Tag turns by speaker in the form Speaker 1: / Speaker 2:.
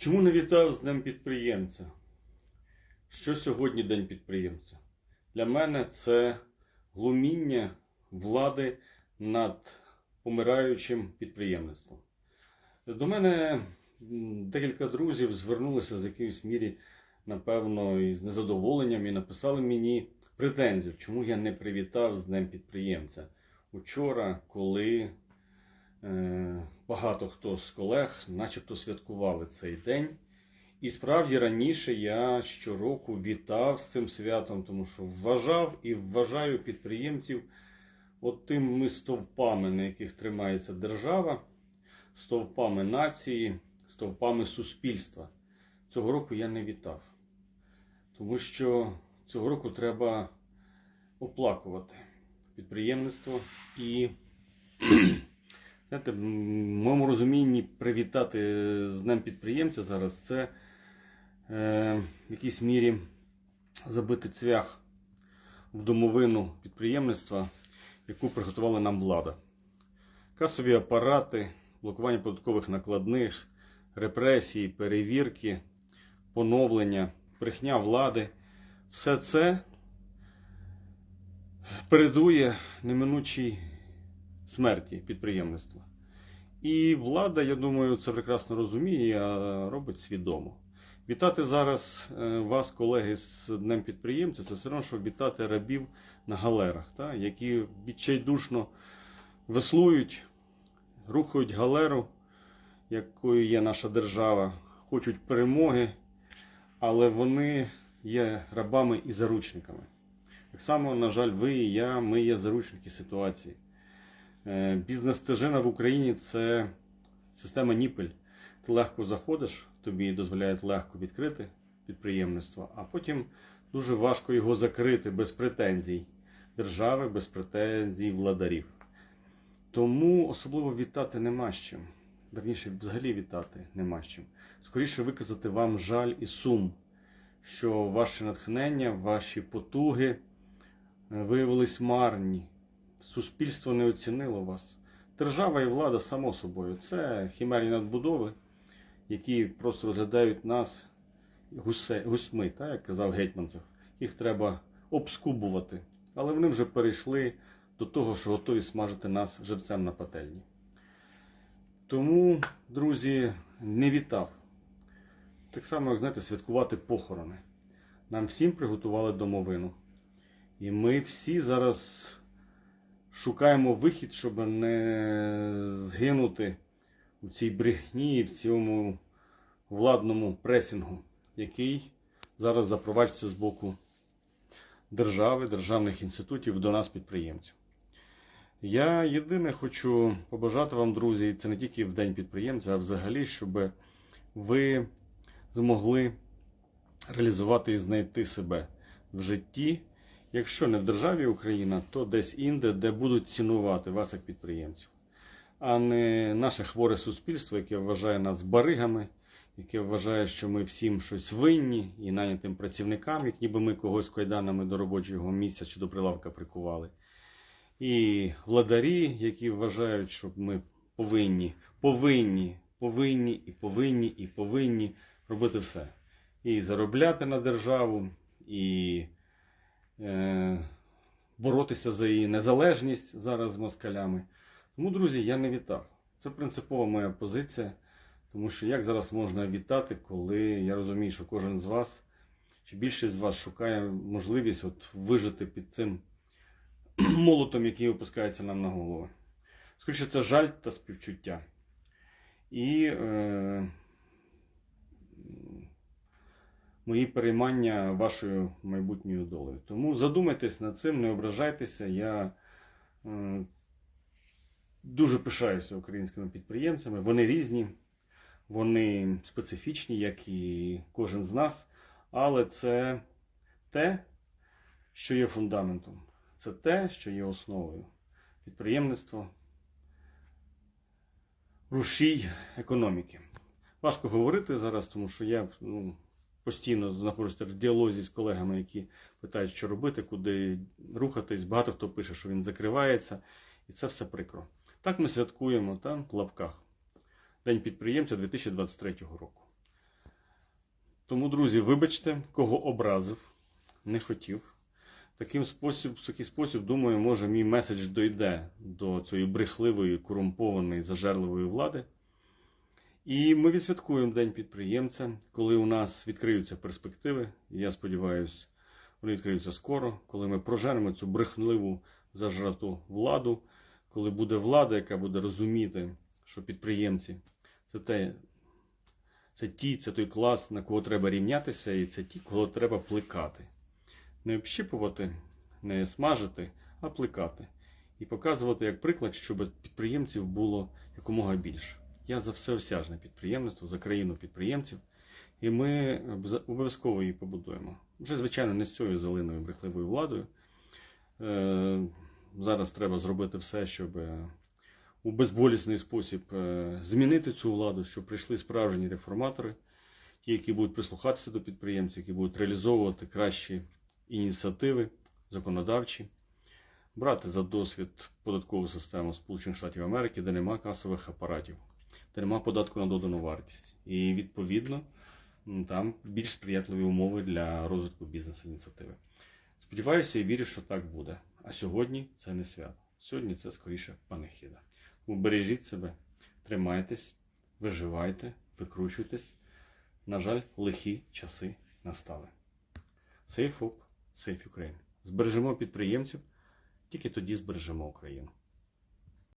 Speaker 1: Чому не вітав з Днем підприємця? Що сьогодні День підприємця? Для мене це глуміння влади над помираючим підприємництвом. До мене декілька друзів звернулися з якоюсь мірі, напевно, із незадоволенням і написали мені претензію, чому я не привітав з Днем підприємця. Учора, коли багато хто з колег начебто святкували цей день. І справді раніше я щороку вітав з цим святом, тому що вважав і вважаю підприємців от тими стовпами, на яких тримається держава, стовпами нації, стовпами суспільства. Цього року я не вітав, тому що цього року треба оплакувати підприємництво і Знаєте, в моєму розумінні привітати з Днем підприємця зараз це е, в якійсь мірі забити цвях в домовину підприємництва, яку приготувала нам влада. Касові апарати, блокування податкових накладних, репресії, перевірки, поновлення, брехня влади все це передує неминучій смерті підприємництва. І влада, я думаю, це прекрасно розуміє, а робить свідомо. Вітати зараз е, вас, колеги, з Днем підприємця, це все одно, що вітати рабів на галерах, та, які відчайдушно веслують, рухають галеру, якою є наша держава, хочуть перемоги, але вони є рабами і заручниками. Так само, на жаль, ви і я, ми є заручники ситуації. Е, Бізнес-стежина в Україні це система Ніпель. Ти легко заходиш, тобі дозволяють легко відкрити підприємництво, а потім дуже важко його закрити без претензій держави, без претензій владарів. Тому особливо вітати нема з чим. Верніше, взагалі вітати нема з чим. Скоріше виказати вам жаль і сум, що ваші натхнення, ваші потуги е, виявились марні. Суспільство не оцінило вас. Держава і влада, само собою, це хімерні надбудови, які просто розглядають нас гусе, гусьми, так, як казав Гетьманцев. Їх треба обскубувати. Але вони вже перейшли до того, що готові смажити нас живцем на пательні. Тому, друзі, не вітав. Так само, як знаєте, святкувати похорони. Нам всім приготували домовину. І ми всі зараз шукаємо вихід, щоб не згинути у цій брехні і в цьому владному пресінгу, який зараз запроваджується з боку держави, державних інститутів до нас, підприємців. Я єдине хочу побажати вам, друзі, це не тільки в День підприємця, а взагалі, щоб ви змогли реалізувати і знайти себе в житті. Якщо не в державі Україна, то десь інде, де будуть цінувати вас як підприємців, а не наше хворе суспільство, яке вважає нас баригами, яке вважає, що ми всім щось винні і найнятим працівникам, як ніби ми когось кайданами до робочого місця чи до прилавка прикували. І владарі, які вважають, що ми повинні, повинні, повинні і повинні і повинні робити все. І заробляти на державу, і боротися за її незалежність зараз з москалями. Тому, друзі, я не вітав. Це принципова моя позиція. Тому що як зараз можна вітати, коли я розумію, що кожен з вас, чи більшість з вас шукає можливість от вижити під цим молотом, який опускається нам на голови. Скоріше, це жаль та співчуття. І е, мої переймання вашою майбутньою долею. Тому задумайтесь над цим, не ображайтеся. Я е, дуже пишаюся українськими підприємцями. Вони різні, вони специфічні, як і кожен з нас. Але це те, що є фундаментом. Це те, що є основою. Підприємництво, рушій економіки. Важко говорити зараз, тому що я ну, постійно знаходжуся в діалозі з колегами, які питають, що робити, куди рухатись. Багато хто пише, що він закривається, і це все прикро. Так ми святкуємо там в лапках День підприємця 2023 року. Тому, друзі, вибачте, кого образив, не хотів. Таким спосіб, в такий спосіб, думаю, може мій меседж дойде до цієї брехливої, корумпованої, зажерливої влади. І ми відсвяткуємо День підприємця, коли у нас відкриються перспективи. І я сподіваюся, вони відкриються скоро, коли ми проженемо цю брехливу зажрату владу, коли буде влада, яка буде розуміти, що підприємці це те, це ті, це той клас, на кого треба рівнятися, і це ті, кого треба плекати. Не общіпувати, не смажити, а плекати. І показувати як приклад, щоб підприємців було якомога більше. Я за всеосяжне підприємництво, за країну підприємців. І ми обов'язково її побудуємо. Вже, звичайно, не з цією зеленою брехливою владою. Е, Зараз треба зробити все, щоб е, у безболісний спосіб е, змінити цю владу, щоб прийшли справжні реформатори, ті, які будуть прислухатися до підприємців, які будуть реалізовувати кращі ініціативи законодавчі, брати за досвід податкову систему Сполучених Штатів Америки, де нема касових апаратів, нема податку на додану вартість. І відповідно там більш сприятливі умови для розвитку бізнес-ініціативи. Сподіваюся і вірю, що так буде. А сьогодні це не свято. Сьогодні це скоріше панихіда. Убережіть себе, тримайтесь, виживайте, викручуйтесь. На жаль, лихі часи настали. Safe Hope, Safe Ukraine. Збережемо підприємців, тільки тоді збережемо Україну.